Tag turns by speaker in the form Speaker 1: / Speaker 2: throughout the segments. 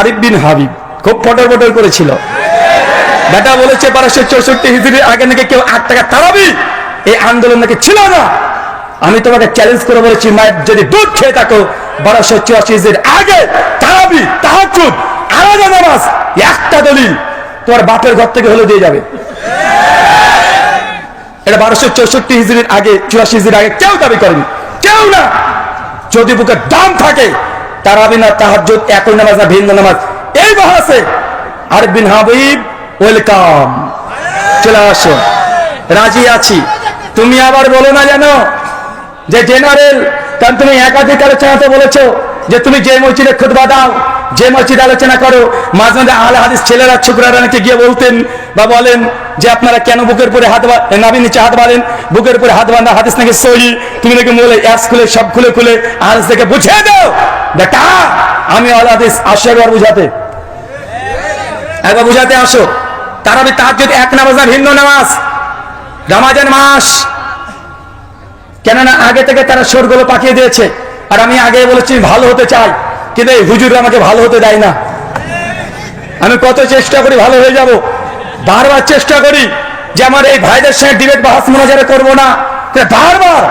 Speaker 1: আরিফ বিন হাবিব খুব পটর পটর করেছিল। বেটা বলেছে বারোশো চৌষট্টি হিজড়ির আগে নাকি কেউ আট টাকা তারাবি, এই আন্দোলন নাকি ছিল না। আমি তোমাকে চ্যালেঞ্জ করে বলেছি, মায়ের যদি দুধ খেয়ে থাকো, বারোশো চুয়াশি হিজড়ির আগে তারাবি তাহাজুদ আলাদা নামাজ, একটা দলিল, তোমার বাপের ঘর থেকে হলে দিয়ে যাবে। এটা বারোশো চৌষট্টি হিজড়ির আগে, চুরাশি হিজড়ির আগে কেউ দাবি করেনি। কেউ না। যদি বুকে দাম থাকে তারাবি না নামাজ এই আর ওয়েলকাম। চলে আসো। রাজি আছি। তুমি আবার বলো না জানো যে জেনারেল, কারণ তুমি একাধিক আলোচনাতে বলেছ যে তুমি যে মসজিদে খুদবা দাও যে মসজিদ আলোচনা করো, মাঝে মাঝে আহলে হাদিস ছেলেরা, ছোকরারা নাকি গিয়ে বলতেন বা বলেন যে আপনারা কেন বুকের উপরে হাত বা- নাভি নিচে হাত বাঁধেন? বুকের উপরে হাত বাঁধা হাদিস নাকি সহি? তুমি নাকি বলে অ্যাস খুলে, সব খুলে খুলে আহাদিস থেকে বুঝিয়ে দাও। বেটা আমি আল হাদিস আসো একবার বুঝাতে। একবার বুঝাতে আসো। তার আমি তার যদি এক নামাজ না ভিন্ন নামাজ। রামাজান মাস। কেননা আগে থেকে তারা সোরগুলো পাঠিয়ে দিয়েছে। আর আমি আগে বলেছি, ভালো হতে চাই। কিন্তু এই হুজুর আমাকে ভালো হতে দেয় না। আমি কত চেষ্টা করি, ভালো হয়ে যাব। বারবার চেষ্টা করি যে আমার এই ভাইদের সঙ্গে ডিবেট বাহাস মোনাজারা করব না। বারবার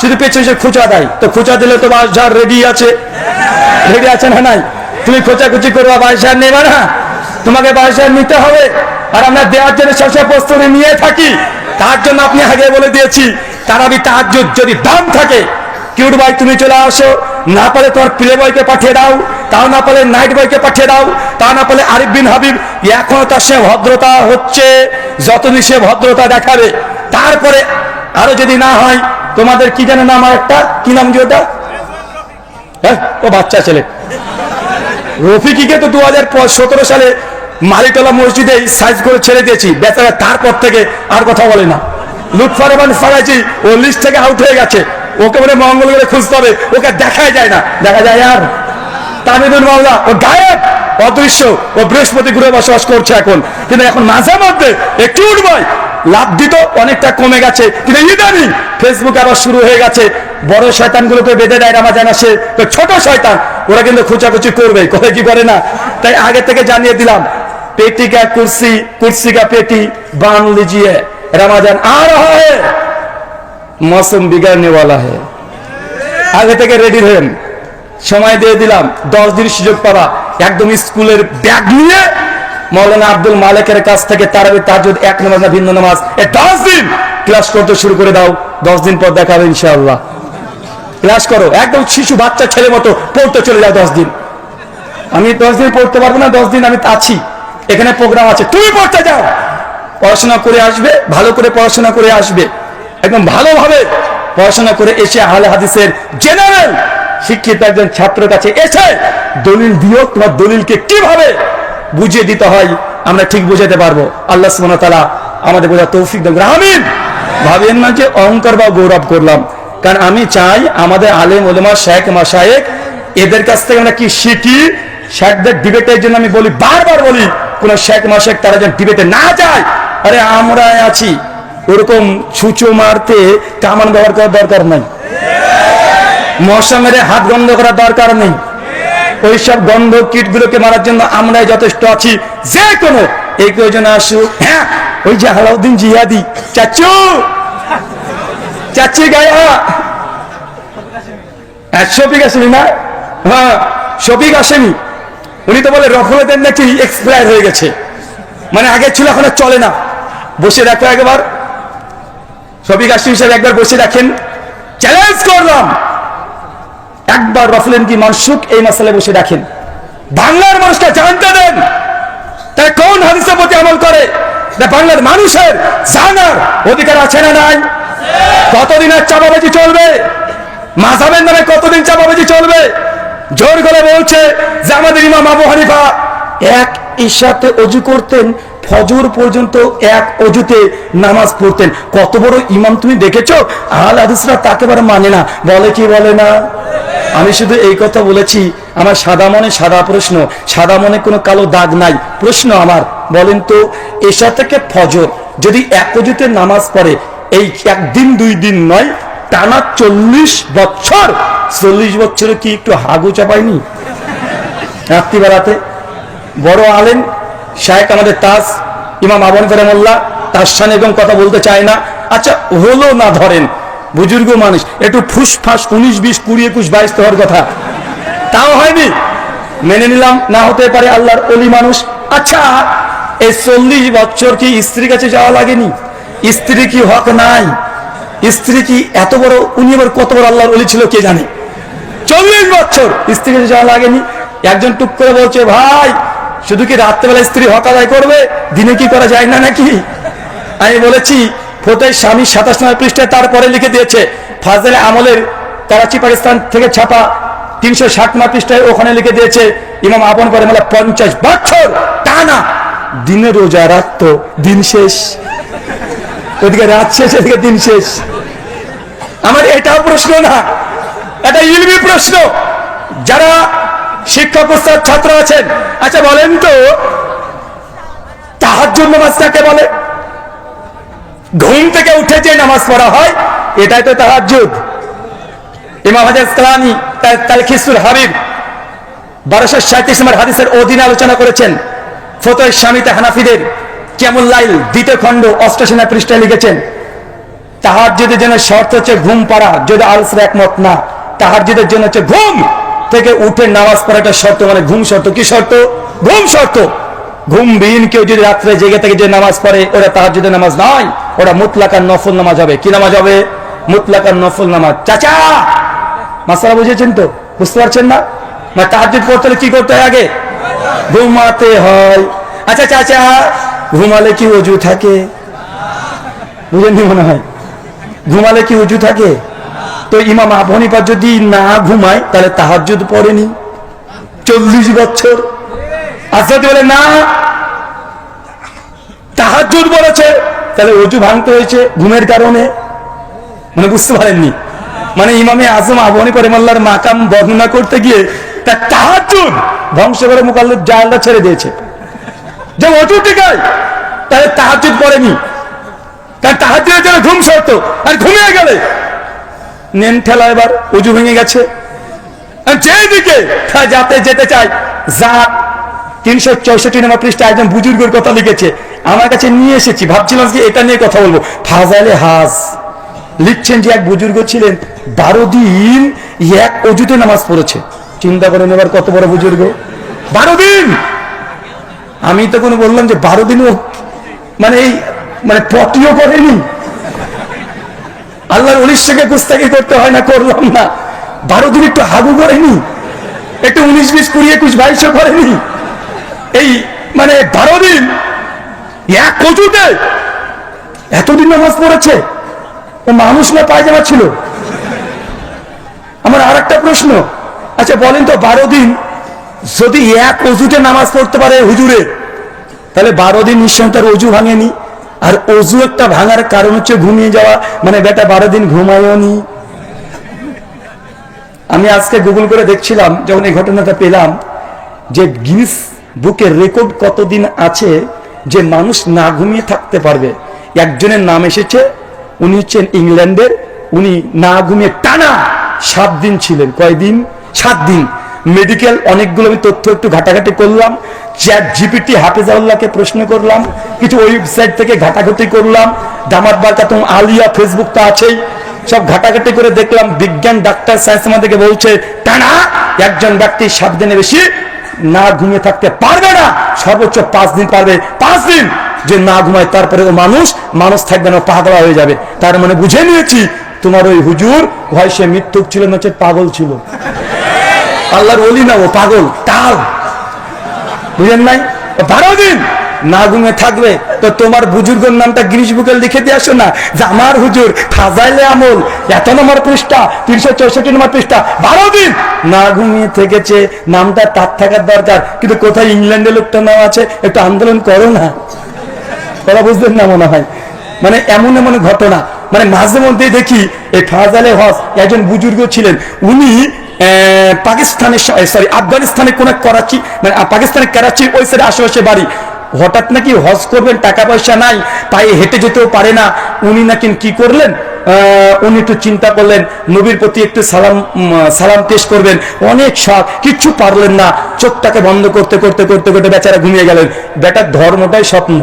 Speaker 1: শুধু পেছনে খুচা দেয়। তো খুচা দিলে তো বাসঝাড় রেডি আছে। রেডি আছে না নাই? তুমি খোঁচাখুচি করবা বাসঝাড় নেবা না। তোমাকে বাসঝাড় নিতে হবে। আর আমরা দেওয়ার জন্য সবসময় প্রস্তুতি নিয়ে থাকি। তার জন্য আপনি আগে বলে দিয়েছি তার আমি তার যদি দাম থাকে, কিউট ভাই তুমি চলে আসো। না পারে তোমার প্লে বয়কে পাঠিয়ে দাও, তাও না পারে নাইট বয়কে পাঠিয়ে দাও তা না পারে আরিফ বিন হাবিব। এখনও তার সে ভদ্রতা হচ্ছে, যতদিন সে ভদ্রতা দেখাবে, তারপরে আরও যদি না হয়, তোমাদের কি জানে নাম একটা কি নাম কি ওটা? হ্যাঁ ও বাচ্চা ছেলে। রফিকিকে তো দু হাজার সতেরো সালে মালিকতলা মসজিদে সাইজ করে ছেড়ে দিয়েছি। বেচারা তারপর থেকে আর কথা বলে না। লুৎফার রহমান ফারাজি ও লিস্ট থেকে আউট হয়ে গেছে। ওকে মনে মঙ্গল করে খুঁজতে হবে। ওকে দেখাই যায় না। দেখা যায় আর? তামিদুল মাওলা ও গায়ক অদৃশ্য, ও বৃহস্পতি ঘুরে বসবাস করছে এখন। কিন্তু এখন মাঝে মধ্যে একটু উঠবই। লাভ দিত অনেকটা কমে গেছে। কিন্তু ইদানি ফেসবুক আবার শুরু হয়ে গেছে। বড় শয়তানগুলোকে বেঁধে দেয় রামাজান জানা সে তো ছোট শয়তান, ওরা কিন্তু খুচাখুচি করবে করে কি করে না? তাই আগে থেকে জানিয়ে দিলাম, পেটিকা কুর্সি, কুর্সিকা পেটি বান লিজিয়ে রামাজান আর হয়। मौसम बिगड़ने वाला है আগে থেকে রেডি হন সময় দিয়ে দিলাম দশ দিন সুযোগ পাবা একদম স্কুলের ব্যাগ নিয়ে মৌলানা আব্দুল মালিকের কাছ থেকে তারাবি তাজুদ এক নামাজ না ভিন্ন নামাজ এ দশ দিন ক্লাস করতে শুরু করে দাও দশ দিন পর দেখাবে ইনশাআল্লাহ ক্লাস করো একদম শিশু বাচ্চা ছেলে মতো পড়তে চলে যাও দশ দিন আমি দশ দিন পড়তে পারবো না দশ দিন আমি আছি এখানে প্রোগ্রাম আছে তুমি পড়তে যাও পড়াশোনা করে আসবে ভালো করে পড়াশোনা করে আসবে একদম ভালোভাবে পড়াশোনা করে এসে আহলে হাদিসের জেনারেল শিক্ষিত একজন ছাত্রের কাছে এসে দলিল দিও, তোমার দলিলকে কীভাবে বুঝিয়ে দিতে হয় আমরা ঠিক বুঝাতে পারব। আল্লাহ ওয়া তাআলা আমাদের বোঝা তৌফিক আমিন। ভাবেন না যে অহংকার বা গৌরব করলাম। কারণ আমি চাই আমাদের আলেম, ওলেমা, শেখ মাসায়েক এদের কাছ থেকে আমরা কি শিখি? শেখদের ডিবেটের জন্য আমি বলি, বারবার বলি, কোন শেখ মাসেক তারা যেন ডিবেটে না যায়। আরে আমরা আছি। ওরকম ছুঁচো মারতে কামান ব্যবহার করার দরকার নাই। মশা মেরে হাত গন্ধ করার দরকার নেই। ওইসব গন্ধ কীটগুলোকে মারার জন্য আমরাই যথেষ্ট আছি। যে কোনো। এই প্রয়োজন আসুক। হ্যাঁ ওই যে হালাউদ্দিন জিহাদি। চাচু! চাচি গায়া! হ্যাঁ, শফিক আসেনি না? হ্যাঁ শফিক আসেনি। উনি তো বলে রফলতের নাকি এক্সপায়ার হয়ে গেছে। মানে আগে ছিল এখন চলে না। বসে রাখো একবার। একবার বসে রাখেন চ্যালেঞ্জ করলাম। একবার রফলেন কি এই বসে রাখেন বাংলার মানুষকে জানতে দেন তারা কোন হাদিসের প্রতি আমল করে বাংলার মানুষের জানার অধিকার আছে না নাই। কতদিন আর চাপাবাজি চলবে? মাঝাবের নামে কতদিন চাপাবাজি চলবে? জোর করে বলছে যে আমাদের ইমাম আবু হানিফা এক ঈশাতে অজু করতেন ফজর পর্যন্ত এক অজুতে নামাজ পড়তেন। কত বড় ইমাম তুমি দেখেছ? আল হাদিসরা তাকে এবার মানে না। বলে কি বলে না? আমি শুধু এই কথা বলেছি, আমার সাদা মনে সাদা প্রশ্ন, সাদা মনে কোনো কালো দাগ নাই। প্রশ্ন আমার, বলেন তো, এশা থেকে ফজর যদি এক অজুতে নামাজ পড়ে, এই একদিন, দুই দিন নয়, টানা চল্লিশ বছর। চল্লিশ বছরে কি একটু হাগু চাপায়নি রাত্রিবেলাতে। বড় আলেন শায়েক আমাদের তাজ, ইমাম আবন মোল্লা তার সামনে এবং কথা বলতে চায় না। আচ্ছা হলো না ধরেন, বুজুর্গ মানুষ, একটু ফুস ফাঁস উনিশ, বিশ, কুড়ি, একুশ, বাইশ তো হওয়ার কথা। তাও হয়নি? মেনে নিলাম, না হতে পারে আল্লাহর অলি মানুষ। আচ্ছা এই চল্লিশ বছর কি স্ত্রীর কাছে যাওয়া লাগেনি? স্ত্রী কি হক নাই? স্ত্রী কি এত বড়, উনি আবার কত বড় আল্লাহর অলি ছিল কে জানে? চল্লিশ বছর স্ত্রীর কাছে যাওয়া লাগেনি। একজন টুক করে বলছে, ভাই শুধু কি রাত্রেবেলা স্ত্রী হক আদায় করবে? দিনে কি করা যায় না নাকি? আমি বলেছি ফোটাই স্বামী সাতাশ নম্বর পৃষ্ঠায় তারপরে লিখে দিয়েছে, ফাজলে আমলের করাচি পাকিস্তান থেকে ছাপা তিনশো ষাট নম্বর পৃষ্ঠায় ওখানে লিখে দিয়েছে, ইমাম আপন করে মানে পঞ্চাশ বছর টানা দিনে রোজা রাখত দিন শেষ। ওদিকে রাত শেষ, এদিকে দিন শেষ। আমার এটাও প্রশ্ন না, এটা ইলমি প্রশ্ন। যারা শিক্ষক প্রস্তাব ছাত্র আছেন। আচ্ছা বলেন তো তাহার জন্য নামাজ কাকে বলে? ঘুম থেকে উঠে যে নামাজ পড়া হয়, এটাই তো তাহার যুগ ইমাম হাবিব বারোশো সাঁত্রিশ নম্বর হাদিসের অধীনে আলোচনা করেছেন। ফতোয় স্বামীতে হানাফিদের কেমন দ্বিতীয় খণ্ড অষ্টসেনা পৃষ্ঠায় লিখেছেন তাহার যদি যেন শর্ত হচ্ছে ঘুম পাড়া, যদি আলসরা একমত না তাহার যদি জন্য হচ্ছে ঘুম। থেকে উঠে নামাজ পড়াটা শর্ত মানে ঘুম শর্ত। কি শর্ত? ঘুম শর্ত। ঘুম বিহীন কেউ যদি রাত্রে জেগে থেকে যে নামাজ পড়ে ওরা তাহার যদি নামাজ নয় ওরা মুতলাকার নফল নামাজ হবে। কি নামাজ হবে? মুতলাকার নফল নামাজ। চাচা! মাসালা বুঝেছেন তো? বুঝতে পারছেন না? না তাহার পড়তে হলে কি করতে হয় আগে? ঘুমাতে হয়। আচ্ছা চাচা, ঘুমালে কি অজু থাকে? বুঝেননি মনে হয়? ঘুমালে কি উজু থাকে? তো ইমাম আবহানিপা যদি না ঘুমায়, তাহলে তাহাজুদ পড়েনি। চল্লিশ বছর। আসাদ বলে না তাহাজুদ বলেছে তাহলে অজু ভাঙতে হয়েছে ঘুমের কারণে। মানে বুঝতে পারেননি। মানে ইমামে আজম আবহানি পরিমাল্লার মাকাম বর্ণনা করতে গিয়ে তার তাহাজুদ ধ্বংস করে মোকাল্লুর জালটা ছেড়ে দিয়েছে। যে অজু টিকায়, তাহলে তাহাজুদ পড়েনি। তার তাহাজুদের জন্য ঘুম সরত আর ঘুমিয়ে গেলে নেন ঠেলা এবার, উজু ভেঙে গেছে। যেদিকে যাতে যেতে চায় যা তিনশো চৌষট্টি নম্বর পৃষ্ঠা একজন বুজুর্গের কথা লিখেছে। আমার কাছে নিয়ে এসেছি, ভাবছিলাম যে এটা নিয়ে কথা বলব। ফাজালে হাজ, লিখছেন যে এক বুজুর্গ ছিলেন বারো দিন এক অজুতে নামাজ পড়েছে। চিন্তা করেন এবার কত বড় বুজুর্গ। বারো দিন আমি তখন বললাম যে বারো দিনও মানে এই মানে পটিও করেনি। আল্লাহর উনিশ থেকে কুস্তাকি করতে হয় না, করলাম না। বারো দিন একটু হাগু করেনি, একটু উনিশ বিশ কুড়ি একুশ বাইশও করেনি। এই মানে বারো দিন, এক কচুতে এতদিন নামাজ পড়েছে, ও মানুষ না পায় পায়জামা ছিল? আমার আর একটা প্রশ্ন আচ্ছা বলেন তো বারো দিন যদি এক অজুতে নামাজ পড়তে পারে হুজুরে, তাহলে বারো দিন নিঃসন্তান তার অজু ভাঙেনি? আর অজু একটা ভাঙার কারণ হচ্ছে ঘুমিয়ে যাওয়া। মানে বেটা, বারো দিন ঘুমায়নি আমি আজকে গুগল করে দেখছিলাম, যখন এই ঘটনাটা পেলাম, যে গিনিস বুকের রেকর্ড কতদিন আছে যে মানুষ না ঘুমিয়ে থাকতে পারবে। একজনের নাম এসেছে, উনি হচ্ছেন ইংল্যান্ডের, উনি না ঘুমিয়ে টানা সাত দিন ছিলেন। কয়দিন? সাত দিন। মেডিকেল অনেকগুলো আমি তথ্য একটু ঘাটাঘাটি করলাম। চ্যাট জিপিটি হাফিজাউল্লাহকে প্রশ্ন করলাম। কিছু ওয়েবসাইট থেকে ঘাটাঘাটি করলাম। দামাত বারকাতুম আলিয়া ফেসবুক তো আছেই। সব ঘাটাঘাটি করে দেখলাম বিজ্ঞান ডাক্তার সায়েন্স আমাদেরকে বলছে, টানা, একজন ব্যক্তি সাত দিনে বেশি না ঘুমিয়ে থাকতে পারবে না। সর্বোচ্চ পাঁচ দিন পারবে। পাঁচ দিন যে না ঘুমায়, তারপরে ও মানুষ মানুষ থাকবে না পাগলা হয়ে যাবে। তার মানে বুঝে নিয়েছি, তোমার ওই হুজুর, হয় সে মৃত্যুক ছিল না পাগল ছিল। আল্লাহর অলি না, ও পাগল টাল বুঝেন নাই? বারো দিন না ঘুমে থাকবে। তো তোমার বুজুর্গর নামটা গ্রিস বুকে লিখে দিয়ে আসো না, যে আমার হুজুর ফাজাইলে আমল, এত নম্বর পৃষ্ঠা, তিনশো চৌষট্টি নম্বর পৃষ্ঠা, বারো দিন না ঘুমিয়ে থেকেছে। নামটা তার থাকার দরকার, কিন্তু কোথায় ইংল্যান্ডে লোকটা নাম আছে? একটু আন্দোলন করো না। ওরা বুঝবেন না মনে হয়। মানে এমন এমন ঘটনা মানে মাঝে মধ্যে দেখি, এই ফাজালে হস একজন বুজুর্গ ছিলেন, উনি পাকিস্তানের সরি আফগানিস্তানের কোন করাচি মানে পাকিস্তানের করাচির ওই সাইডে আশেপাশে বাড়ি। হঠাৎ নাকি হজ করবেন টাকা পয়সা নাই, পায়ে হেঁটে যেতেও পারে না। উনি নাকি কি করলেন? উনি একটু চিন্তা করলেন, নবীর প্রতি একটু সালাম সালাম পেশ করবেন। অনেক শখ, কিচ্ছু পারলেন না। চোখটাকে বন্ধ করতে করতে করতে করতে বেচারা ঘুমিয়ে গেলেন। বেটার ধর্মটাই স্বপ্ন।